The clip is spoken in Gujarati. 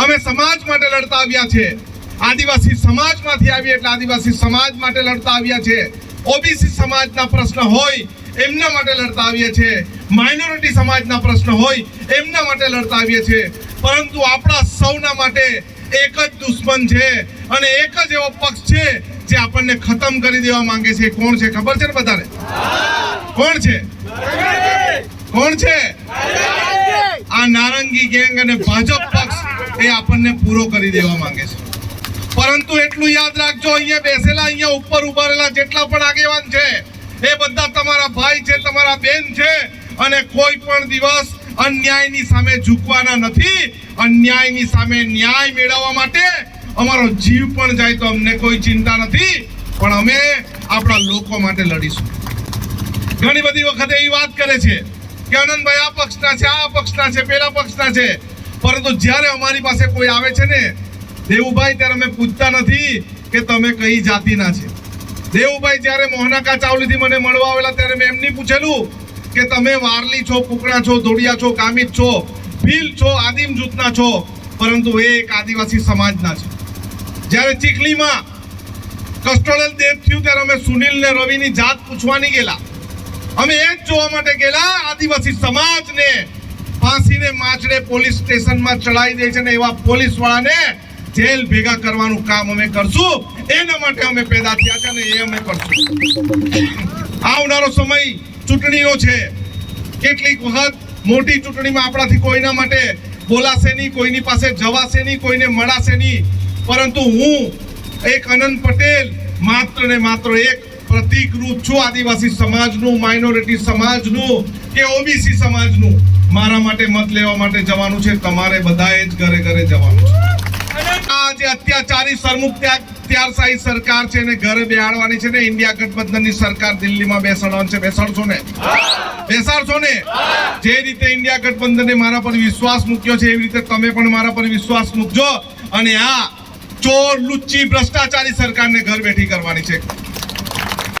અમે સમાજ માટે લડતા આવ્યા છે. આદિવાસી સમાજમાંથી આવીએ એટલે આદિવાસી સમાજ માટે લડતા આવ્યા છે. ઓબીસી સમાજના પ્રશ્ન હોય, એમના માટે લડતા આવીએ છીએ માઇનોરિટી સમાજના પ્રશ્ન હોય, એમના માટે લડતા આવીએ છીએ પરંતુ આપણા સૌના માટે એક જ દુશ્મન છે અને એક જ એવો પક્ષ છે જે આપણને ખતમ કરી દેવા માંગે છે. કોણ છે? ખબર છે ને બધાને? કોણ છે? કોણ છે? આ નારંગી ગેંગ અને ભાજપ પક્ષ એ આપણને પૂરો કરી દેવા માંગે છે. પરંતુ એટલું યાદ રાખજો, અહીંયા બેસેલા, અહીંયા ઉપર ઊભા રહેલા જેટલા પણ આગેવાન છે, એ બધા તમારા ભાઈ છે, તમારા બેન છે, અને કોઈ પણ દિવસ અન્યાયની સામે ઝૂકવાના નથી. અન્યાયની સામે ન્યાય મેળવવા માટે અમારો જીવ પણ જાય તો અમને કોઈ ચિંતા નથી. પણ અમે આપણા લોકો માટે લડીશું. ઘણી બધી વખતે એ વાત કરે છે કે આનંદભાઈ આ પક્ષના છે, આ પક્ષના છે, પેલા પક્ષના છે. પરંતુ જ્યારે અમારી પાસે કોઈ આવે છે ને, દેવુભાઈ, ત્યારે અમે પૂછતા નથી કે તમે કઈ જાતિના છે. દેવુભાઈ, જ્યારે મોહનાકા ચાવલીથી મને મળવા આવેલા, ત્યારે મેં એમની પૂછેલું કે તમે વારલી છો, કુકડા છો ધોડિયા છો, કામિત છો, ભીલ છો, આદિમ જૂથના છો, પરંતુ એ એક આદિવાસી સમાજના છે. જ્યારે ચીખલીમાં કસ્ટોડલ ડેથ થયું, ત્યારે અમે સુનિલ ને રવિની જાત પૂછવાની ગયેલા. અમે એ જ જોવા માટે ગયેલા, આદિવાસી સમાજને ફાંસીને માછડે પોલીસ સ્ટેશનમાં ચડાવી દે છે ને એવા પોલીસ વાળાને જેલ ભેગા કરવાનું કામ અમે કરશું. એના માટે અમે પેદા થયા છે અને એ અમે કરશું. આવનારો સમય ચૂંટણીનો છે. કેટલીક વખત મોટી ચૂંટણીમાં આપણાથી કોઈના માટે બોલાશે નહીં, કોઈની પાસે જવાશે નહીં, કોઈને મળાશે નહીં. પરંતુ હું એક અનંત પટેલ, માત્ર ને માત્ર એક પ્રતિકરૂપ છું આદિવાસી સમાજનું માઇનોરિટી સમાજનું કે ઓબીસી સમાજનું. મારા માટે મત લેવા માટે જવાનું છે, તમારે બધાએ જ ઘરે ઘરે જવાનું છે. આ જે અત્યાચારી, સરમુખ ત્યારશાહી સરકાર છે ને ઘરે બેહાડવાની છે ને, ઇન્ડિયા ગઠબંધનની સરકાર દિલ્હીમાં બેસાડવાની છે. બેસાડશો ને? બેસાડશો ને? જે રીતે ઇન્ડિયા ગઠબંધને મારા પર વિશ્વાસ મૂક્યો છે, એવી રીતે તમે પણ મારા પર વિશ્વાસ મૂકજો. અને આ ચોર, લુચ્ચી, ભ્રષ્ટાચારી સરકારને ઘર બેઠી કરવાની છે.